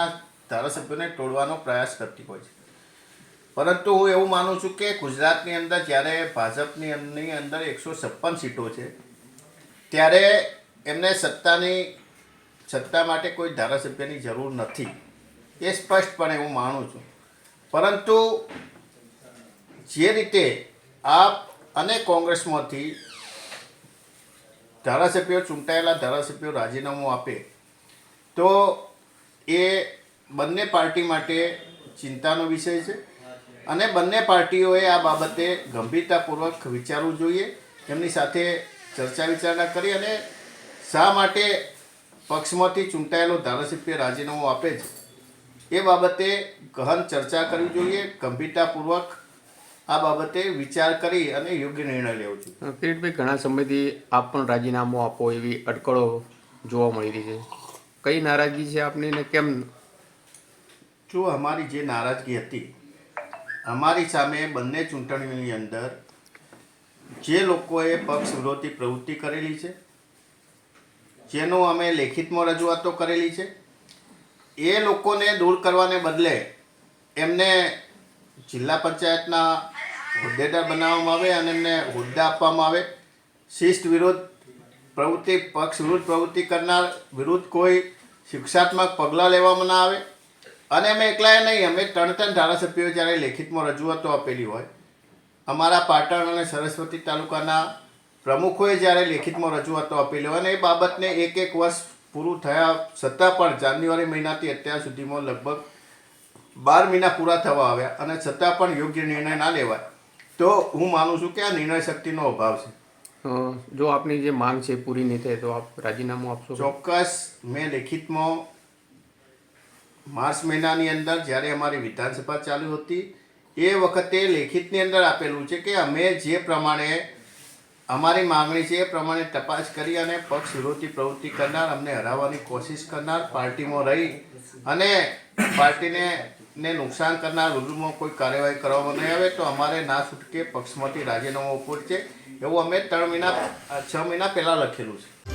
પક્ષના ધારાસભ્યોને તોડવાનો પ્રયાસ કરતી હોય છે. પરંતુ હું એવું માનું છું કે ગુજરાતની અંદર જ્યારે ભાજપની અંદર એકસો છપ્પન સીટો છે, ત્યારે એમને સત્તાની, સત્તા માટે કોઈ ધારાસભ્યની જરૂર નથી. એ સ્પષ્ટપણે હું માનું છું. પરંતુ જે રીતે આપ અને કોંગ્રેસમાંથી ધારાસભ્યો ચૂંટાયેલા ધારાસભ્યો રાજીનામું આપે, તો એ બંને પાર્ટી માટે ચિંતાનો વિષય છે. અને બંને પાર્ટીઓએ આ બાબતે ગંભીરતાપૂર્વક વિચારવું જોઈએ એમની સાથે ચર્ચા વિચારણા કરી અને શા માટે પક્ષમાંથી ચૂંટાયેલો ધારાસભ્ય રાજીનામું આપે છે. એ બાબતે ગહન ચર્ચા કરવી જોઈએ, ગંભીરતાપૂર્વક આ બાબતે વિચાર કરી અને યોગ્ય નિર્ણય લેવો જોઈએ. કિરીટભાઈ, ઘણા સમયથી આપ પણ રાજીનામું આપો એવી અટકળો જોવા મળી રહી છે. કઈ નારાજગી છે આપને ને કેમ? જો અમારી જે નારાજગી હતી, અમારી સામે બંને ચૂંટણીઓની અંદર જે લોકોએ પક્ષ વિરોધી પ્રવૃત્તિ કરેલી છે, જેનો અમે લેખિતમાં રજૂઆતો કરેલી છે, એ લોકોને દૂર કરવાને બદલે એમને જિલ્લા પંચાયતના હોદ્દેદાર બનાવવામાં આવે અને એમને હોદ્દા આપવામાં આવે. શિસ્ત વિરોધ પ્રવૃત્તિ, પક્ષ વિરુદ્ધ પ્રવૃત્તિ કરનાર વિરુદ્ધ કોઈ શિક્ષાત્મક પગલાં લેવામાં ના આવે. અને અમે એકલાએ નહીં, અમે ત્રણ ત્રણ ધારાસભ્યો જ્યારે લેખિતમાં રજૂઆતો આપેલી હોય, અમારા પાટણ અને સરસ્વતી તાલુકાના પ્રમુખોએ જ્યારે લેખિતમાં રજૂઆતો આપેલી હોય અને એ બાબતને એક એક વર્ષ પૂરું થયા છતાં પણ જાન્યુઆરી મહિનાથી અત્યાર સુધીમાં લગભગ બાર મહિના પૂરા થવા આવ્યા અને છતાં પણ યોગ્ય નિર્ણય ના લેવાય. તો હું માનું છું કે આ નિર્ણય શક્તિનો અભાવ છે. જો આપની જે માંગ છે પૂરી નહીં થાય તો આપ રાજીનામું આપશો? ચોક્કસ. મેં લેખિતમાં માર્ચ મહિનાની અંદર જ્યારે અમારી વિધાનસભા ચાલુ હતી, એ વખતે લેખિતની અંદર આપેલું છે કે અમે જે પ્રમાણે અમારી માંગણી છે એ પ્રમાણે તપાસ કરી અને પક્ષ વિરોધી પ્રવૃત્તિ કરનાર, અમને હરાવવાની કોશિશ કરનાર, પાર્ટીમાં રહી અને પાર્ટીને ને નુકસાન કરનાર વિરુદ્ધમાં કોઈ કાર્યવાહી કરવામાં નહીં આવે તો અમારે ના છૂટકે પક્ષમાંથી રાજીનામું ઉપડ છે એવું અમે ત્રણ મહિના છ મહિના પહેલાં લખેલું છે.